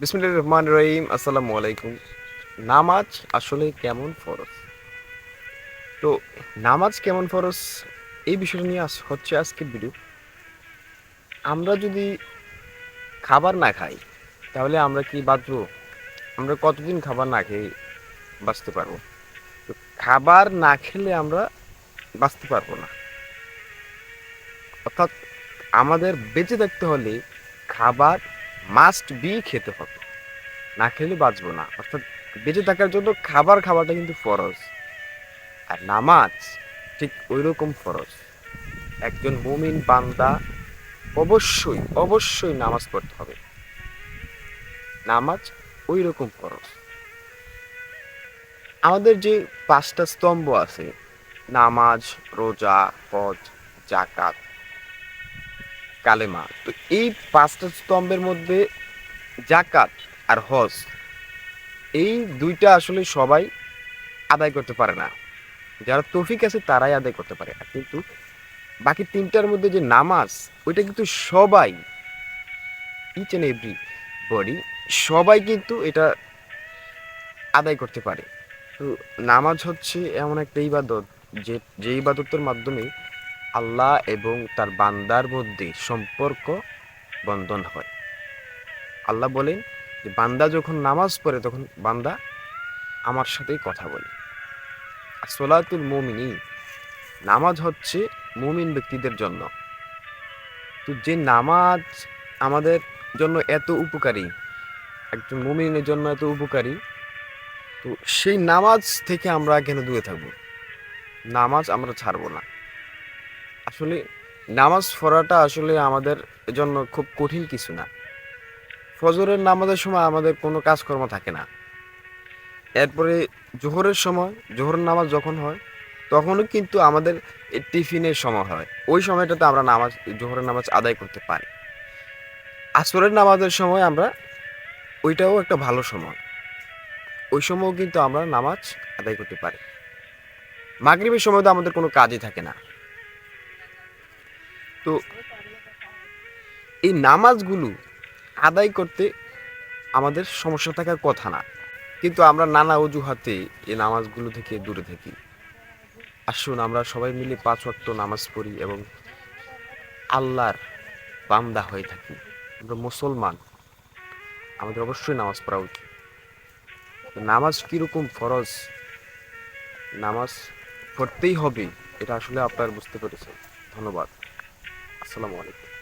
বিসমুল্লাহ রহমান রহিম, আসসালামু আলাইকুম। নামাজ আসলে কেমন ফরজ? তো নামাজ কেমন ফরজ? এই বিষয়টা নিয়ে হচ্ছে আজকে ভিডিও আমরা যদি খাবার না খাই, তাহলে আমরা কি বাঁচবো? আমরা কতদিন খাবার না খেয়ে বাঁচতে পারব? তো খাবার না খেলে আমরা বাঁচতে পারব না। অর্থাৎ আমাদের বেঁচে থাকতে হলে খাবার মাস্ট বি খেতে হবে। না খেলে বাঁচবো না। অর্থাৎ বেঁচে থাকার জন্য খাবার খাওয়াটা কিন্তু ফরজ। আর নামাজ ঠিক ওই রকম ফরজ। একজন মুমিন বান্দা অবশ্যই অবশ্যই নামাজ পড়তে হবে। নামাজ ওই রকম ফরজ। আমাদের যে পাঁচটা স্তম্ভ আছে, নামাজ, রোজা, হজ জাকাত কালেমা। তো এই পাঁচটা স্তম্ভের মধ্যে জাকাত আর হজ, এই দুইটা আসলে সবাই আদায় করতে পারে না। যারা তৌফিক আছে তারাই আদায় করতে পারে। কিন্তু বাকি তিনটার মধ্যে যে নামাজ, ওইটা কিন্তু সবাই ইচ অ্যান্ড এভরি বডি সবাই কিন্তু এটা আদায় করতে পারে। তো নামাজ হচ্ছে এমন একটা ইবাদত যে যে ইবাদতের মাধ্যমে আল্লাহ এবং তার বান্দার মধ্যে সম্পর্ক বন্ধন হয়। আল্লাহ বলেন যে, বান্দা যখন নামাজ পড়ে, তখন বান্দা আমার সাথেই কথা বলে। সোলাতুল মুমিনি, নামাজ হচ্ছে মুমিন ব্যক্তিদের জন্য। তো যে নামাজ আমাদের জন্য এত উপকারী, একজন মুমিনের জন্য এত উপকারী, তো সেই নামাজ থেকে আমরা কেন দূরে থাকব? নামাজ আমরা ছাড়বো না। আসলে নামাজ পড়াটা আসলে আমাদের জন্য খুব কঠিন কিছু না। ফজরের নামাজের সময় আমাদের কোনো কাজকর্ম থাকে না। এরপরে জোহরের সময়, জোহরের নামাজ যখন হয়, তখনও কিন্তু আমাদের টিফিনের সময় হয়। ওই সময়টাতে আমরা নামাজ, জোহরের নামাজ আদায় করতে পারি। আসরের নামাজের সময় আমরা, ওইটাও একটা ভালো সময়। ওই সময়ও কিন্তু আমরা নামাজ আদায় করতে পারি। মাগরিবের সময় তো আমাদের কোনো কাজই থাকে না। তো এই নামাজগুলো আদায় করতে আমাদের সমস্যা থাকার কথা না। কিন্তু আমরা নানা অজুহাতে এই নামাজগুলো থেকে দূরে থাকি। আসুন আমরা সবাই মিলে পাঁচ ওয়াক্ত নামাজ পড়ি এবং আল্লাহর বান্দা হয়ে থাকি। আমরা মুসলমান, আমাদের অবশ্যই নামাজ পড়া উচিত। নামাজ কীরকম ফরজ? নামাজ পড়তেই হবে, এটা আসলে আপনার বুঝতে পেরেছেন। ধন্যবাদ। আসসালামু আলাইকুম।